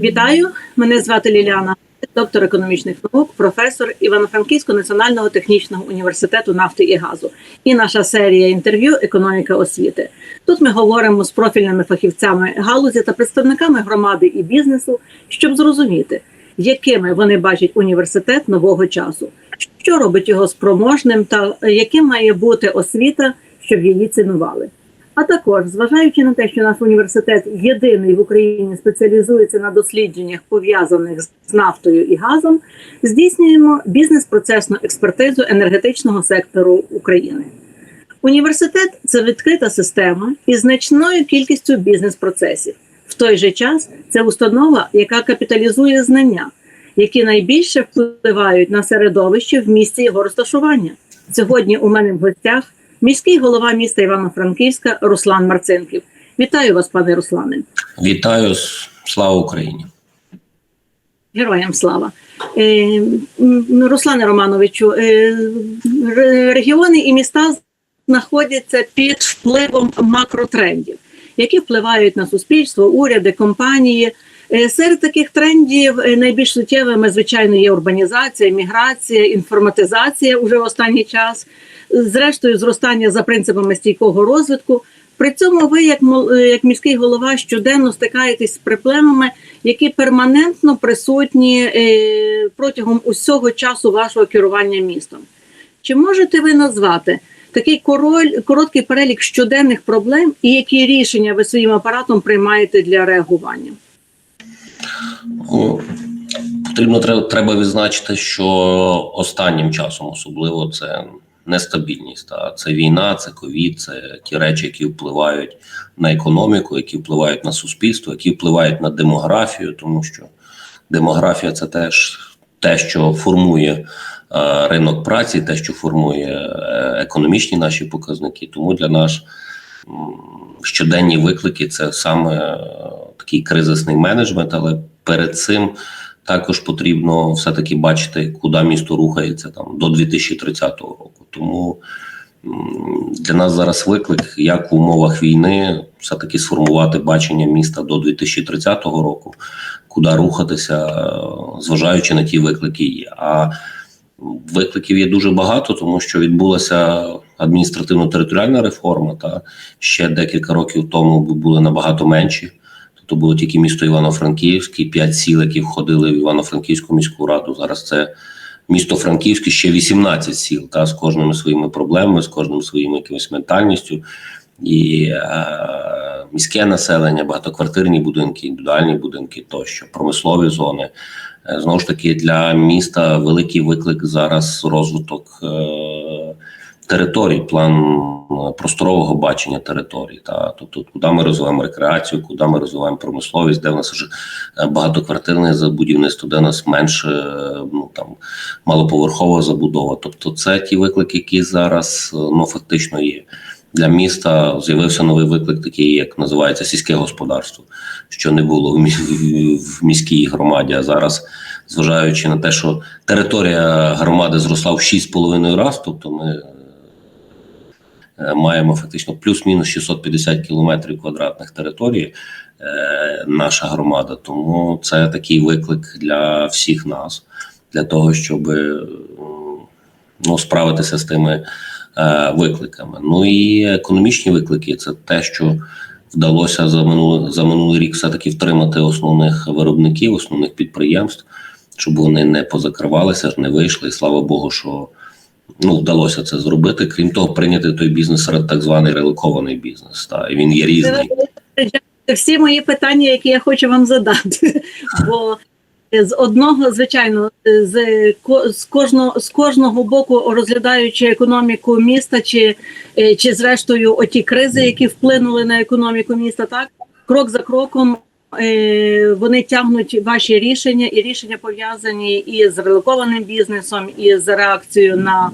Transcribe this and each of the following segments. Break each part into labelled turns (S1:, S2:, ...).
S1: Вітаю, мене звати Ліліана, доктор економічних наук, професор Івано-Франківського національного технічного університету нафти і газу. І наша серія інтерв'ю Економіка освіти. Тут ми говоримо з профільними фахівцями галузі та представниками громади і бізнесу, щоб зрозуміти, якими вони бачать університет нового часу, що робить його спроможним, та яким має бути освіта, щоб її цінували. А також, зважаючи на те, що наш університет єдиний в Україні спеціалізується на дослідженнях, пов'язаних з нафтою і газом, здійснюємо бізнес-процесну експертизу енергетичного сектору України. Університет це відкрита система із значною кількістю бізнес-процесів. В той же час це установа, яка капіталізує знання, які найбільше впливають на середовище в місці його розташування. Сьогодні у мене в гостях міський голова міста Івано-Франківська Руслан Марцинків. Вітаю вас, пане Руслане.
S2: Вітаю, слава Україні.
S1: Героям слава. Е, Руслане Романовичу, е, регіони і міста знаходяться під впливом макротрендів, які впливають на суспільство, уряди, компанії. Е, серед таких трендів найбільш суттєвими, звичайно, є урбанізація, міграція, інформатизація уже в останній час зрештою зростання за принципами стійкого розвитку. При цьому ви, як як міський голова, щоденно стикаєтесь з проблемами, які перманентно присутні е, протягом усього часу вашого керування містом. Чи можете ви назвати такий король, короткий перелік щоденних проблем і які рішення ви своїм апаратом приймаєте для реагування?
S2: Потрібно треба відзначити, що останнім часом особливо це нестабільність. Та це війна, це ковід, це ті речі, які впливають на економіку, які впливають на суспільство, які впливають на демографію, тому що демографія це теж те, що формує е, ринок праці, те, що формує е, економічні наші показники. Тому для нас щоденні виклики це саме е, такий кризисний менеджмент, але перед цим. Також потрібно все-таки бачити, куди місто рухається там до 2030 року. Тому для нас зараз виклик, як в умовах війни, все-таки сформувати бачення міста до 2030 року, куди рухатися, зважаючи на ті виклики. Є. А викликів є дуже багато, тому що відбулася адміністративно-територіальна реформа. Та ще декілька років тому були набагато менші то було тільки місто Івано-Франківськ і п'ять сіл, які входили в Івано-Франківську міську раду. Зараз це місто Франківське ще 18 сіл, та з кожними своїми проблемами, з кожним своїм якимось ментальністю. І е, міське населення, багатоквартирні будинки, індивідуальні будинки тощо, промислові зони. Е, знову ж таки, для міста великий виклик зараз розвиток. Е, територій, план е, просторового бачення територій. Та тобто, куди ми розвиваємо рекреацію, куди ми розвиваємо промисловість, де в нас вже е, багатоквартирне забудівництво, де в нас менше е, ну там малоповерхова забудова. Тобто, це ті виклики, які зараз ну фактично є. Для міста з'явився новий виклик, такий як називається сільське господарство, що не було в міській громаді. А зараз, зважаючи на те, що територія громади зросла в 6,5 разів, тобто ми маємо фактично плюс-мінус 650 кілометрів квадратних території. Е, наша громада, тому це такий виклик для всіх нас, для того, щоб ну, справитися з тими е, викликами. Ну і економічні виклики це те, що вдалося за минулий за минулий рік все таки втримати основних виробників, основних підприємств, щоб вони не позакривалися, не вийшли. І слава Богу, що ну вдалося це зробити. Крім того, прийняти той бізнес серед так званий релокований бізнес. Та і він є різний.
S1: Всі мої питання, які я хочу вам задати, бо з одного, звичайно, з з кожного з кожного боку, розглядаючи економіку міста, чи чи зрештою оті кризи, які вплинули на економіку міста, так крок за кроком Е, вони тягнуть ваші рішення, і рішення пов'язані і з релокованим бізнесом, і з реакцією на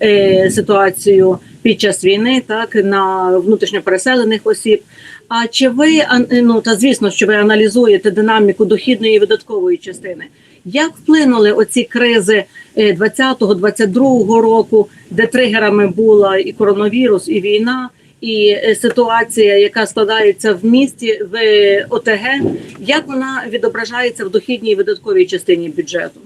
S1: е, ситуацію під час війни, так на внутрішньо переселених осіб. А чи ви ну та звісно, що ви аналізуєте динаміку дохідної і видаткової частини? Як вплинули оці кризи 20-22 е, року, де тригерами була і коронавірус, і війна? І е, ситуація, яка складається в місті в ОТГ, як вона відображається в дохідній і видатковій частині бюджету?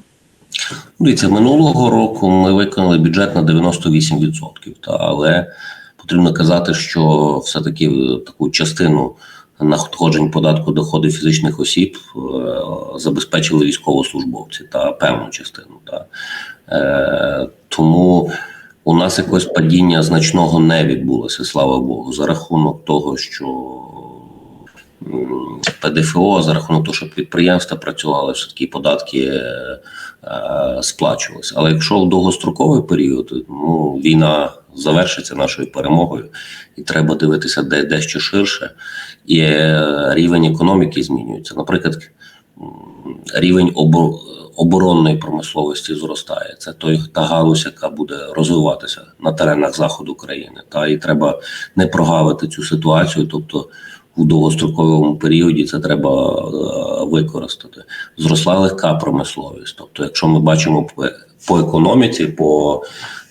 S2: Дивіться, минулого року ми виконали бюджет на 98%, та, але потрібно казати, що все-таки таку частину надходжень податку доходи фізичних осіб е, забезпечили військовослужбовці та певну частину. Та. Е, тому у нас якогось падіння значного не відбулося, слава Богу, за рахунок того, що ПДФО, за рахунок того, що підприємства працювали, все таки податки е, сплачувалися. Але якщо в довгостроковий період, ну війна завершиться нашою перемогою, і треба дивитися де дещо ширше, і е, рівень економіки змінюється. Наприклад, рівень обо- оборонної промисловості зростає. Це той та галузь, яка буде розвиватися на теренах заходу країни. Та і треба не прогавити цю ситуацію, тобто. У довгостроковому періоді це треба е, використати. Зросла легка промисловість. Тобто, якщо ми бачимо по, по економіці, по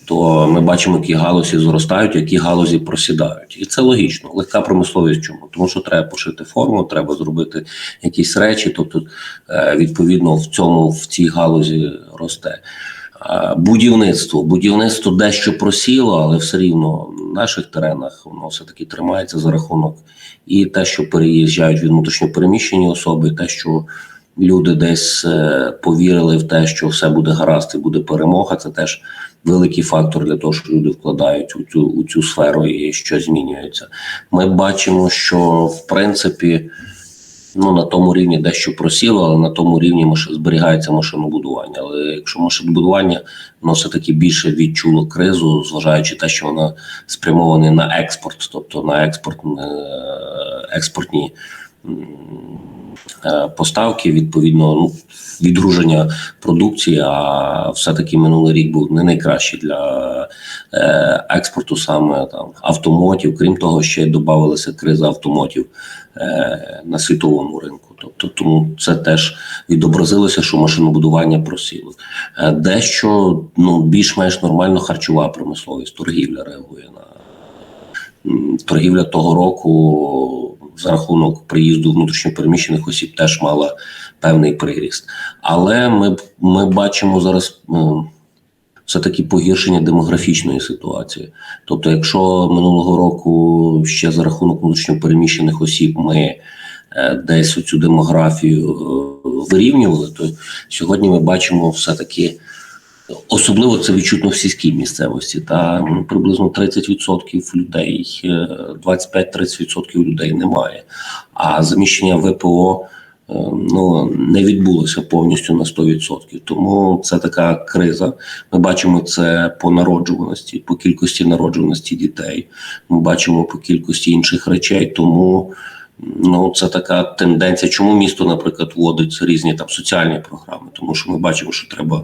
S2: то ми бачимо, які галузі зростають, які галузі просідають, і це логічно. Легка промисловість чому? Тому що треба пошити форму, треба зробити якісь речі. Тобто, е, відповідно, в цьому в цій галузі росте. Е, Будівництво. Будівництво дещо просіло, але все рівно в наших теренах воно все-таки тримається за рахунок і те, що переїжджають від внутрішньопереміщені особи, і те, що люди десь е, повірили в те, що все буде гаразд і буде перемога. Це теж великий фактор для того, що люди вкладають у цю у цю сферу і щось змінюється. Ми бачимо, що в принципі. Ну, на тому рівні дещо просіло, але на тому рівні маш... зберігається машинобудування. Але якщо машинобудування, воно все-таки більше відчуло кризу, зважаючи те, що воно спрямоване на експорт, тобто на експорт, е, експортні поставки, відповідно, ну, відгруження продукції, а все-таки минулий рік був не найкращий для е, експорту саме там автомотів. Крім того, ще додавалася криза автомотів е, на світовому ринку. Тобто, тому це теж відобразилося, що машинобудування просіло. Е, дещо ну більш-менш нормально харчова промисловість, торгівля реагує на торгівля того року за рахунок приїзду внутрішньопереміщених осіб теж мала певний приріст. Але ми, ми бачимо зараз. все-таки погіршення демографічної ситуації. Тобто, якщо минулого року ще за рахунок внутрішньопереміщених осіб ми е, десь цю демографію е, вирівнювали, то сьогодні ми бачимо все-таки, особливо це відчутно в сільській місцевості, та приблизно 30% людей, е, 25-30% людей немає. А заміщення ВПО е, ну, не відбулося повністю на 100%. Тому це така криза. Ми бачимо це по народжуваності, по кількості народжуваності дітей. Ми бачимо по кількості інших речей. Тому ну це така тенденція. Чому місто, наприклад, вводить різні там соціальні програми? Тому що ми бачимо, що треба.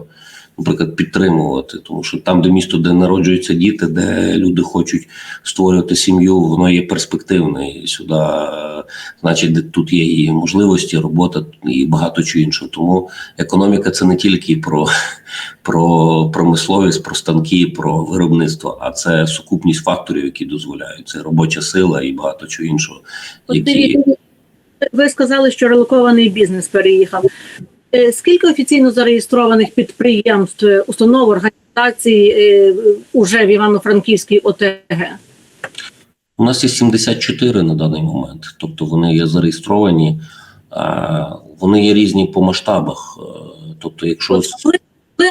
S2: Наприклад, підтримувати, тому що там, де місто, де народжуються діти, де люди хочуть створювати сім'ю, воно є перспективне. І сюди, е, значить, де тут є і можливості, робота і багато чого іншого. Тому економіка це не тільки про, про промисловість, про станки, про виробництво, а це сукупність факторів, які дозволяють. Це робоча сила і багато чого іншого. Які
S1: ви сказали, що релокований бізнес переїхав. Е, Скільки офіційно зареєстрованих підприємств, е, установ, організацій е, уже в Івано-Франківській ОТГ?
S2: У нас є 74 на даний момент, тобто вони є зареєстровані, вони є різні по масштабах. Тобто, якщо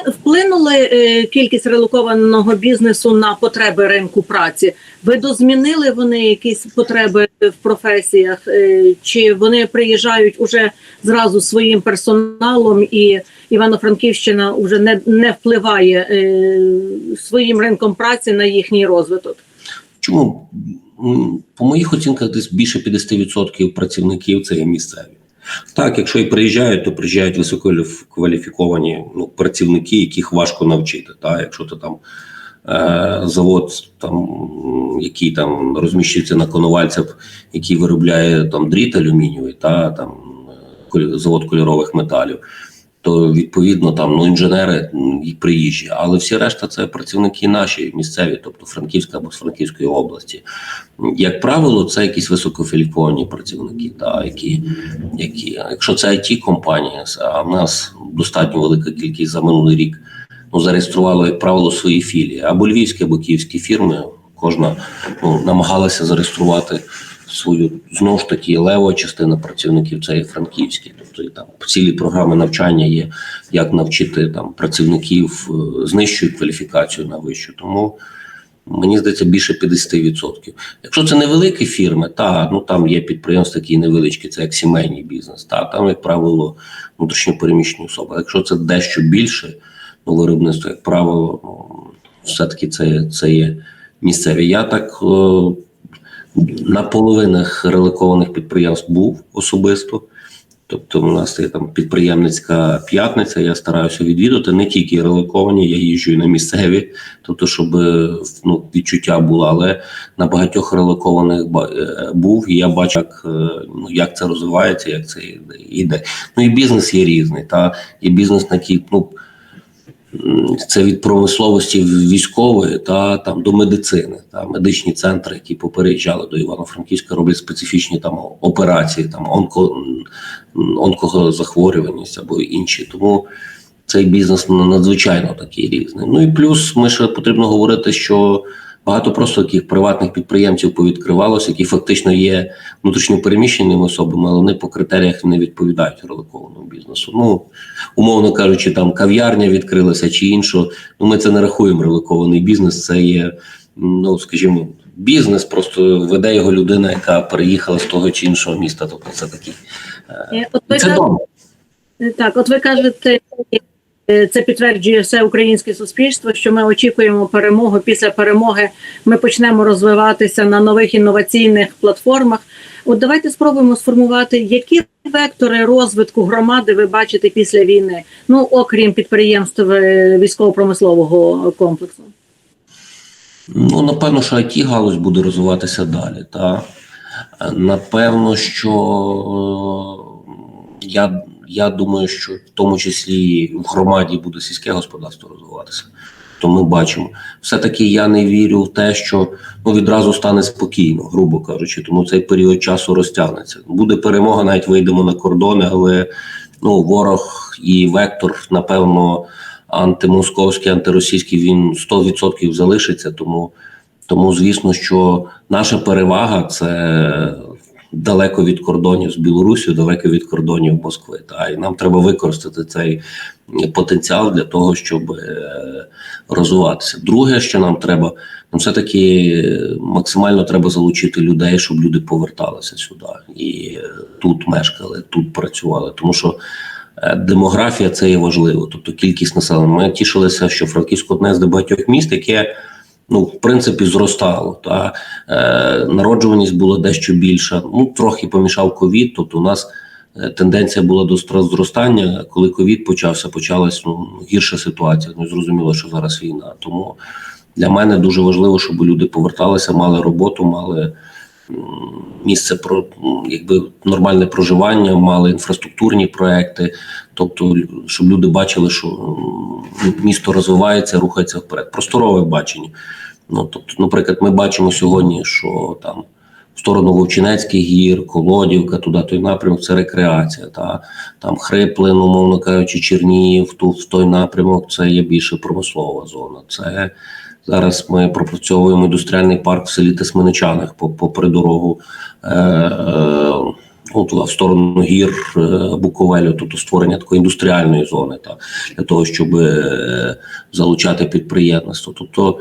S1: Вплинули е, кількість релокованого бізнесу на потреби ринку праці? Видозмінили вони якісь потреби в професіях? Е, Чи вони приїжджають уже зразу своїм персоналом, і Івано-Франківщина вже не, не впливає е, своїм ринком праці на їхній розвиток?
S2: чому по моїх оцінках десь більше 50% працівників це є місцеві. Так, якщо і приїжджають, то приїжджають висококваліфіковані ну, працівники, яких важко навчити. Та? якщо то там е, завод, там, який там розміщується на конувальцях, який виробляє там дріт алюмінієвий, та там е, завод кольорових металів, то відповідно там ну інженери приїжджі, але всі решта це працівники наші місцеві, тобто Франківська або з Франківської області. Як правило, це якісь висококваліфіковані працівники, та які, які якщо це it компанія, а в нас достатньо велика кількість за минулий рік ну, зареєстрували, як правило, свої філії або львівські, або київські фірми. Кожна ну, намагалася зареєструвати свою знову ж таки лева частина працівників це є франківські. Тобто і там цілі програми навчання є, як навчити там працівників е, з нижчою кваліфікацією на вищу. Тому мені здається більше 50%. Якщо це невеликі фірми, та ну там є підприємства такі невеличкі, це як сімейний бізнес. Та там, як правило, внутрішньопереміщені особи. Якщо це дещо більше, ну виробництво, як правило, ну, все-таки це, це є місцеві. Я так е, на половинах релокованих підприємств був особисто. Тобто, у нас є там підприємницька п'ятниця. Я стараюся відвідати не тільки релоковані, я їжджу і на місцеві, тобто, щоб е, ну, відчуття було, але на багатьох релокованих е, був, і я бачу, як, е, ну, як це розвивається, як це йде. Ну і бізнес є різний. Та є бізнес, на який ну, це від промисловості військової та там до медицини, та медичні центри, які попереджали до Івано-Франківська, роблять специфічні там операції, там онко, онкозахворюваність або інші. Тому цей бізнес надзвичайно такий різний. Ну і плюс ми ще потрібно говорити, що багато просто таких приватних підприємців повідкривалося, які фактично є внутрішньопереміщеними особами, але вони по критеріях не відповідають релокованому бізнесу. Ну, умовно кажучи, там кав'ярня відкрилася чи інше. Ну, ми це не рахуємо релокований бізнес. Це є, ну скажімо, бізнес, просто веде його людина, яка переїхала з того чи іншого міста. Тобто це такий.
S1: Е, От ви
S2: Це
S1: кажете,
S2: добре.
S1: так, от ви кажете, е, це підтверджує все українське суспільство, що ми очікуємо перемогу. Після перемоги ми почнемо розвиватися на нових інноваційних платформах. От давайте спробуємо сформувати, які вектори розвитку громади ви бачите після війни, ну окрім підприємств е, військово-промислового комплексу.
S2: Ну, напевно, що it галузь буде розвиватися далі. Та Е, напевно, що е, я, я думаю, що в тому числі в громаді буде сільське господарство розвиватися. То ми бачимо. Все-таки я не вірю в те, що ну, відразу стане спокійно, грубо кажучи, тому цей період часу розтягнеться. Буде перемога, навіть вийдемо на кордони, але ну, ворог і вектор, напевно, антимосковський, антиросійський, він 100% залишиться. Тому, тому звісно, що наша перевага це далеко від кордонів з Білорусі, далеко від кордонів Москви. Та і нам треба використати цей потенціал для того, щоб е, розвиватися. Друге, що нам треба, нам все таки максимально треба залучити людей, щоб люди поверталися сюди і е, тут мешкали, тут працювали, тому що. е, Демографія це є важливо, тобто кількість населення. Ми тішилися, що Франківськ одне з небагатьох міст, яке ну в принципі зростало. Та е, народжуваність була дещо більша. Ну трохи помішав ковід. Тобто, у нас е, тенденція була до зростання. Коли ковід почався, почалась ну гірша ситуація. Ну зрозуміло, що зараз війна. Тому для мене дуже важливо, щоб люди поверталися, мали роботу, мали місце про якби нормальне проживання, мали інфраструктурні проекти. Тобто, щоб люди бачили, що місто розвивається, рухається вперед. Просторове бачення. Ну тобто, наприклад, ми бачимо сьогодні, що там в сторону Вовчинецьких гір, Колодівка, туди той напрямок це рекреація. Та там Хриплин, умовно кажучи, Чернігів, ту в той напрямок це є більше промислова зона. Це зараз ми пропрацьовуємо індустріальний парк в селі Тисменичанах попри дорогу. Е, е, Ну, в сторону гір е, Буковелю, тобто створення такої індустріальної зони, та для того, щоб е, залучати підприємництво. Тобто,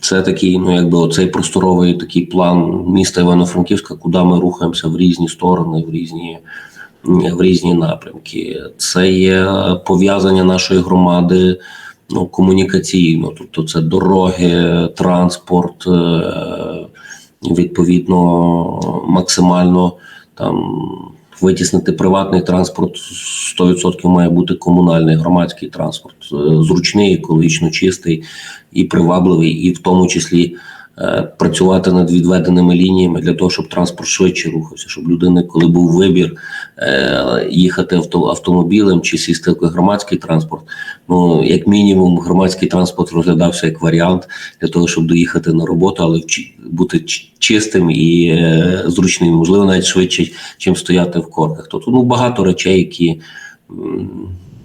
S2: це такий, ну якби оцей просторовий такий план міста Івано-Франківська, куди ми рухаємося в різні сторони, в різні, в різні напрямки. Це є пов'язання нашої громади ну, комунікаційно, тобто це дороги, транспорт, е, відповідно, максимально там витіснити приватний транспорт 100% має бути комунальний громадський транспорт, е, зручний, екологічно чистий і привабливий, і в тому числі працювати над відведеними лініями для того, щоб транспорт швидше рухався, щоб людини, коли був вибір е, їхати автомобілем чи сісти в громадський транспорт, ну як мінімум, громадський транспорт розглядався як варіант для того, щоб доїхати на роботу, але бути чистим і е, зручним, можливо, навіть швидше, чим стояти в корках. Тобто ну багато речей, які,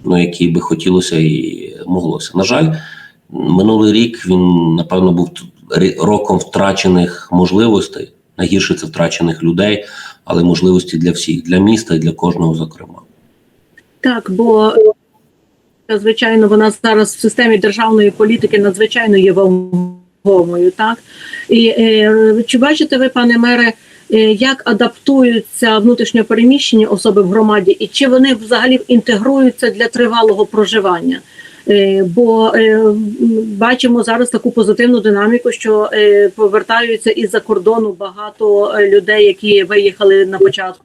S2: ну, які би хотілося і моглося. На жаль, минулий рік він напевно був роком втрачених можливостей. Найгірше це втрачених людей, але можливості для всіх, для міста і для кожного, зокрема.
S1: Так, бо е, звичайно, вона зараз в системі державної політики надзвичайно є вагомою, так? І е, чи бачите ви, пане мере, е, як адаптуються внутрішньопереміщені особи в громаді, і чи вони взагалі інтегруються для тривалого проживання? Е, Бо е, бачимо зараз таку позитивну динаміку, що е, повертаються із-за кордону багато людей, які виїхали на початку.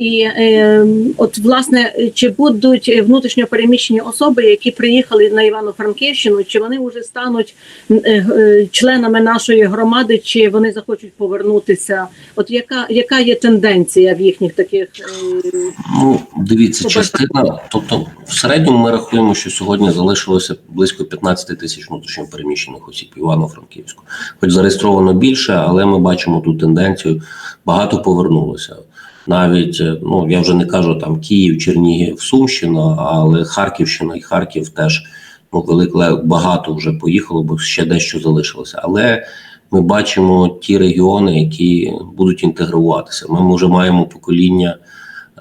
S1: І е, от власне, чи будуть внутрішньо переміщені особи, які приїхали на Івано-Франківщину, чи вони вже стануть е, е, членами нашої громади, чи вони захочуть повернутися? От яка, яка є тенденція в їхніх таких е,
S2: Ну, дивіться, частина, тобто в середньому ми рахуємо, що сьогодні залишилося близько 15 тисяч внутрішньо переміщених осіб Івано-Франківську. Хоч зареєстровано більше, але ми бачимо ту тенденцію. Багато повернулося. Навіть е, ну я вже не кажу там Київ, Чернігів, Сумщина, але Харківщина і Харків теж ну велике багато вже поїхало, бо ще дещо залишилося. Але ми бачимо ті регіони, які будуть інтегруватися. Ми вже маємо покоління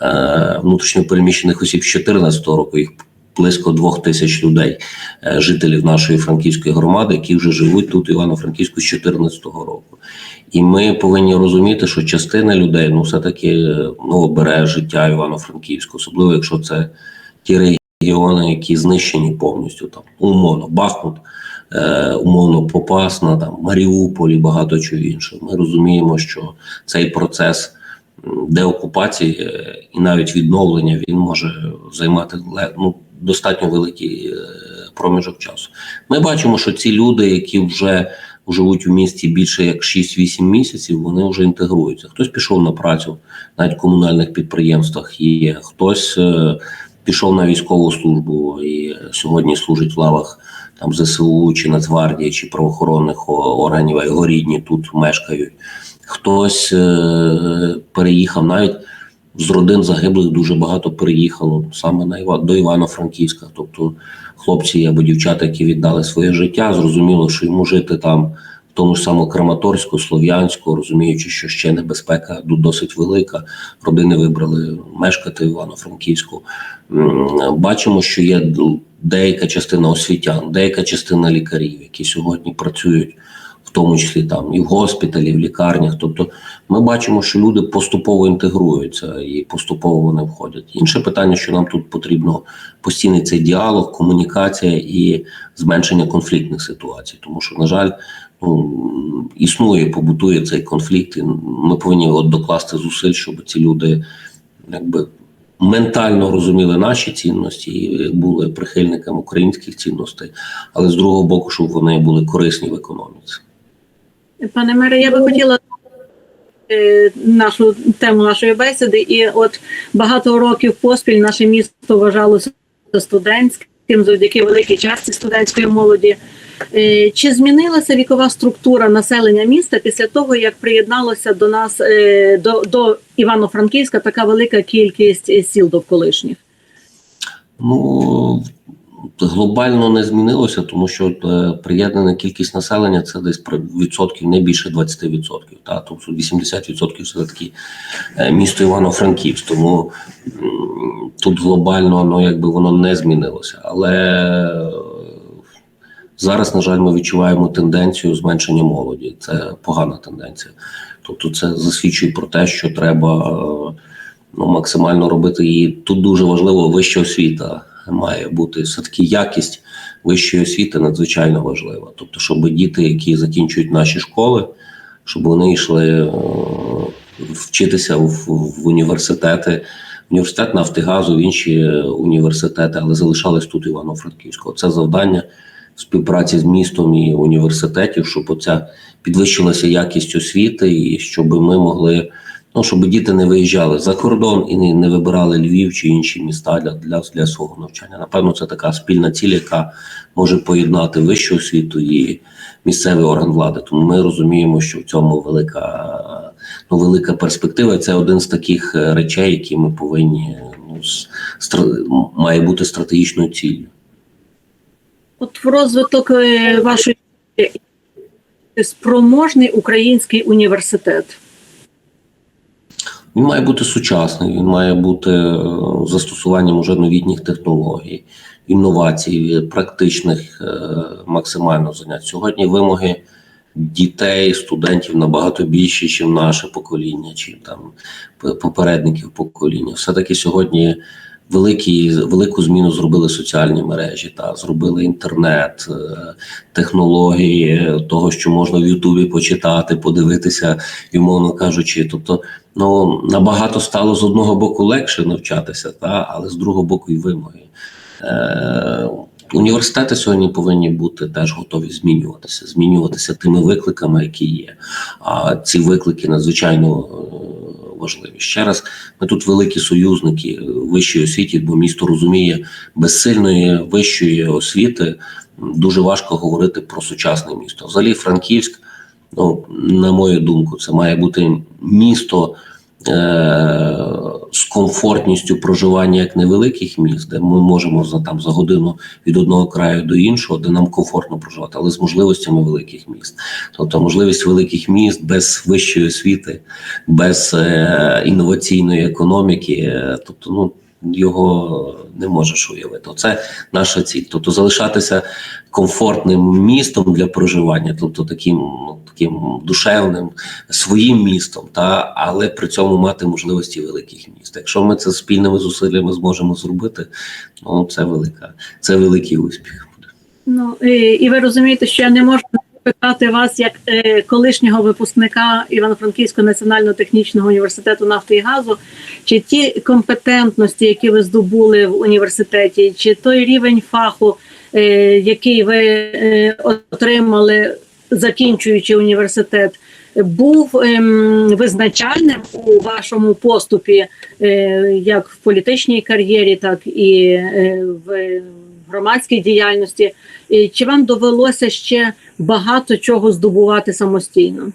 S2: е, внутрішньо переміщених осіб з 2014 року. Їх близько двох тисяч людей, е, жителів нашої франківської громади, які вже живуть тут Івано-Франківську з 2014 року. І ми повинні розуміти, що частина людей ну все-таки е, ну, бере життя Івано-Франківську, особливо якщо це ті регіони, які знищені повністю там умовно Бахмут, е, умовно Попасна, там Маріуполь і багато чого іншого. Ми розуміємо, що цей процес деокупації е, і навіть відновлення він може займати ну, достатньо великий е, проміжок часу. Ми бачимо, що ці люди, які вже живуть у місті більше як 6-8 місяців, вони вже інтегруються. Хтось пішов на працю навіть в комунальних підприємствах є, хтось е, пішов на військову службу і сьогодні служить в лавах там ЗСУ чи Нацгвардії, чи правоохоронних органів, а його рідні тут мешкають. Хтось е, переїхав навіть з родин загиблих дуже багато переїхало саме на Іва- до Івано-Франківська. Тобто хлопці або дівчата, які віддали своє життя, зрозуміло, що йому жити там тому ж самому Краматорську, Слов'янську, розуміючи, що ще небезпека досить велика. Родини вибрали мешкати в Івано-Франківську. Бачимо, що є деяка частина освітян, деяка частина лікарів, які сьогодні працюють. В тому числі там і в госпіталі, і в лікарнях. Тобто ми бачимо, що люди поступово інтегруються і поступово вони входять. Інше питання, що нам тут потрібно постійний цей діалог, комунікація і зменшення конфліктних ситуацій, тому що, на жаль, існує, побутує цей конфлікт, і ми повинні от докласти зусиль, щоб ці люди якби. Ментально розуміли наші цінності і були прихильниками українських цінностей, але з другого боку, щоб вони були корисні в економіці.
S1: Пане мере, я би хотіла е, нашу тему нашої бесіди, і от багато років поспіль наше місто вважалося студентським завдяки великій часті студентської молоді. Е, Чи змінилася вікова структура населення міста після того, як приєдналося до нас е, до, до Івано-Франківська така велика кількість е, сіл довколишніх?
S2: Ну глобально не змінилося, тому що приєднана кількість населення це десь про відсотків не більше 20%. Та тобто 80% це таки е, місто Івано-Франківськ. Тому тут глобально ну якби воно не змінилося. Але зараз, на жаль, ми відчуваємо тенденцію зменшення молоді. Це погана тенденція. Тобто, це засвідчує про те, що треба. е, ну, максимально робити її. Тут дуже важливо вища освіта має бути все-таки якість вищої освіти надзвичайно важлива. Тобто, щоб діти, які закінчують наші школи, щоб вони йшли е, вчитися в, в університети, університет Нафтигазу, в інші університети, але залишались тут Івано-Франківського. Це завдання співпраці з містом і університетів, щоб оця підвищилася якість освіти, і щоб ми могли. Ну, щоб діти не виїжджали за кордон і не, не вибирали Львів чи інші міста для, для, для свого навчання. Напевно, це така спільна ціль, яка може поєднати вищу освіту і місцевий орган влади. Тому ми розуміємо, що в цьому велика, ну, велика перспектива. Це один з таких е, речей, які ми повинні ну, стра- має бути стратегічною ціллю.
S1: От в розвиток е, вашої е, спроможний український університет.
S2: Він має бути сучасний, він має бути е, застосуванням уже новітніх технологій, інновацій, практичних максимально занять. Сьогодні вимоги дітей, студентів набагато більші, ніж наше покоління, чи там попередників покоління. Все-таки сьогодні великі, велику зміну зробили соціальні мережі, та зробили інтернет, е, технології того, що можна в Ютубі почитати, подивитися, і, умовно кажучи, тобто ну набагато стало з одного боку легше навчатися, та але з другого боку і вимоги. Е, університети сьогодні повинні бути теж готові змінюватися, змінюватися тими викликами, які є. А ці виклики надзвичайно е, важливі. Ще раз, ми тут великі союзники вищої вищій освіті, бо місто розуміє, без сильної вищої освіти дуже важко говорити про сучасне місто. Взагалі, Франківськ, ну, на мою думку, це має бути місто е- з комфортністю проживання як невеликих міст, де ми можемо за там за годину від одного краю до іншого, де нам комфортно проживати, але з можливостями великих міст. Тобто можливість великих міст без вищої освіти, без е- інноваційної економіки, е, тобто, ну. Його не можеш уявити. Це наша ціль. Тобто залишатися комфортним містом для проживання, тобто таким, ну, таким душевним, своїм містом, та але при цьому мати можливості великих міст. Якщо ми це спільними зусиллями зможемо зробити, ну це велика, це великий успіх.
S1: Ну і, і ви розумієте, що я не можу питати вас як е, колишнього випускника Івано-Франківського національного технічного університету нафти і газу, чи ті компетентності, які ви здобули в університеті, чи той рівень фаху, е, який ви е, отримали, закінчуючи університет, був ем, визначальним у вашому поступі, е, як в політичній кар'єрі, так і е, в громадській діяльності. І Чи вам довелося ще багато чого здобувати самостійно?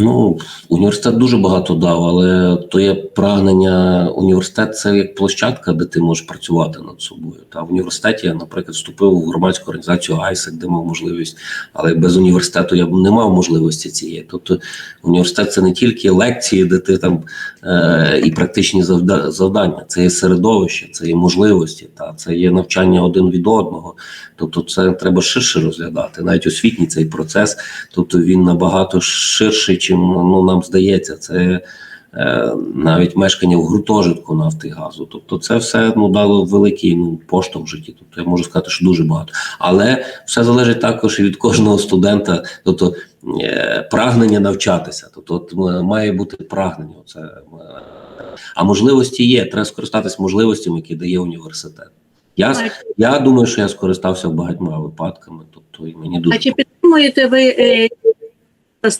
S2: Ну, університет дуже багато дав, але то є прагнення. Університет це як площадка, де ти можеш працювати над собою. Та в університеті я, наприклад, вступив у громадську організацію ISEC, де мав можливість, але без університету я б не мав можливості цієї. Тобто, університет це не тільки лекції, де ти там е, і практичні завда- завдання, це є середовище, це є можливості, та це є навчання один від одного. Тобто, це треба ширше розглядати. Навіть освітній цей процес, тобто він набагато ширший, чим ну нам здається. Це е, навіть мешкання в гуртожитку нафти і газу. Тобто, це все ну дало великий ну поштовх в житті. Тобто я можу сказати, що дуже багато. Але все залежить також і від кожного студента, тобто е, прагнення навчатися. Тобто, от, має бути прагнення. Це е, а можливості є. Треба скористатися можливостями, які дає університет. Я, я думаю, що я скористався багатьма випадками. Тобто, і мені дуже
S1: А чи підтримуєте ви е,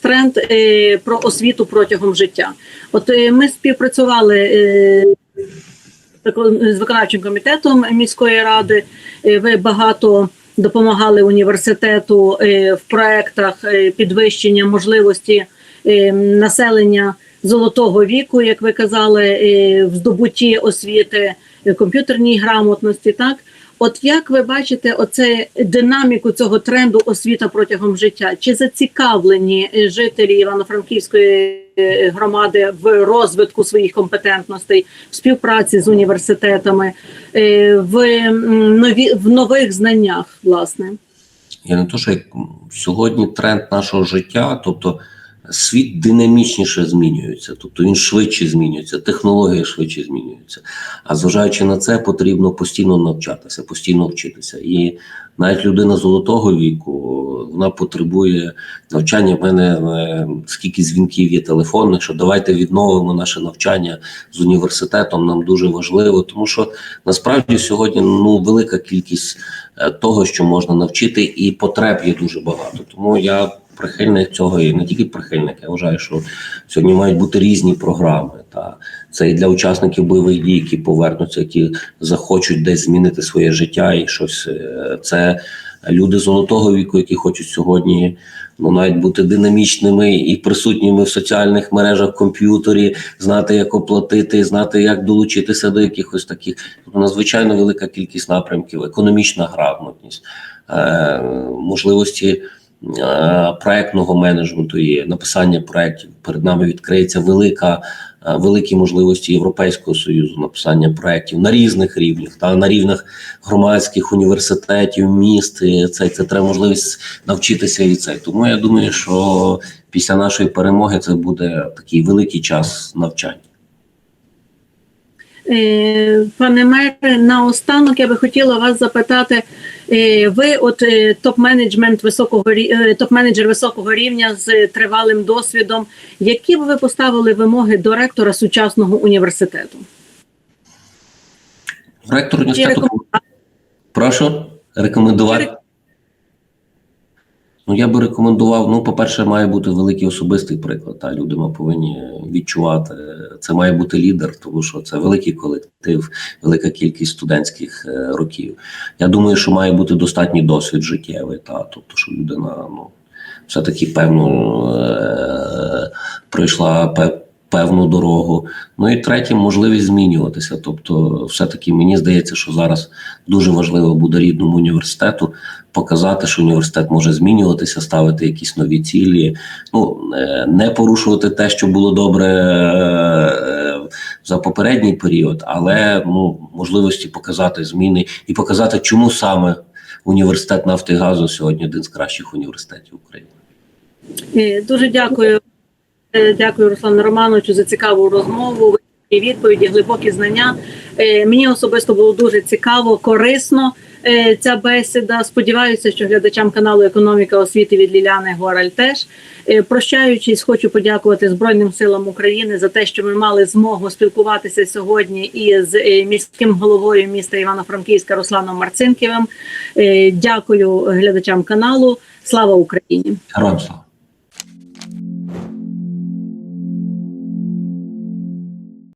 S1: тренд е, про освіту протягом життя? От е, ми співпрацювали е, з виконавчим комітетом міської ради. Ви багато допомагали університету в проектах підвищення можливості населення золотого віку, як ви казали, в здобутті освіти, комп'ютерній грамотності. Так, от як ви бачите, оце динаміку цього тренду освіта протягом життя? Чи зацікавлені е, жителі Івано-Франківської е, громади в розвитку своїх компетентностей, в співпраці з університетами, е, в нові в нових знаннях, власне?
S2: Я не то, що сьогодні тренд нашого життя, тобто світ динамічніше змінюється, тобто він швидше змінюється, технології швидше змінюються. А зважаючи на це, потрібно постійно навчатися, постійно вчитися. І навіть людина золотого віку вона потребує навчання. В мене е, скільки дзвінків є телефонних, що давайте відновимо наше навчання з університетом. Нам дуже важливо, тому що насправді сьогодні ну велика кількість е, того, що можна навчити, і потреб є дуже багато. Тому я прихильник цього і не тільки прихильник. Я вважаю, що сьогодні мають бути різні програми. Та це і для учасників бойових дій, які повернуться, які захочуть десь змінити своє життя і щось. е, Це люди золотого віку, які хочуть сьогодні ну навіть бути динамічними і присутніми в соціальних мережах, комп'ютері, знати, як оплатити, знати, як долучитися до якихось таких тобто надзвичайно велика кількість напрямків, економічна грамотність, е, можливості. Е, Проектного менеджменту є написання проєктів. Перед нами відкриється велика, е, великі можливості Європейського союзу написання проєктів на різних рівнях, та на рівнях громадських університетів, міст. І Це, це треба можливість навчитися і це. Тому я думаю, що після нашої перемоги це буде такий великий час навчання.
S1: Е, Пане мере, наостанок я би хотіла вас запитати. е, Ви, от е, топ-менеджмент високого топ-менеджер високого рівня з тривалим досвідом. Які б ви поставили вимоги до ректора сучасного університету?
S2: Ректор університету прошу рекомендувати. Ну, я би рекомендував. Ну, по-перше, має бути великий особистий приклад. Та люди ми повинні відчувати. Це має бути лідер, тому що це великий колектив, велика кількість студентських е, років. Я думаю, що має бути достатній досвід життєвий, та тобто, що людина ну все-таки певно е, пройшла пе- певну дорогу. Ну і третє, можливість змінюватися. Тобто, все-таки мені здається, що зараз дуже важливо буде рідному університету показати, що університет може змінюватися, ставити якісь нові цілі. Ну е, не порушувати те, що було добре е, за попередній період, але ну можливості показати зміни і показати, чому саме університет нафти і газу сьогодні один з кращих університетів України.
S1: Е, Дуже дякую. Е, Дякую, Руслану Романовичу, за цікаву розмову. І відповіді, глибокі знання. Е, Мені особисто було дуже цікаво, корисно е, ця бесіда. Сподіваюся, що глядачам каналу Економіка освіти від Ліляни Гораль теж. Прощаючись, хочу подякувати Збройним силам України за те, що ми мали змогу спілкуватися сьогодні із міським головою міста Івано-Франківська Русланом Марцинківим. Дякую глядачам каналу. Слава Україні!
S2: Героям слава!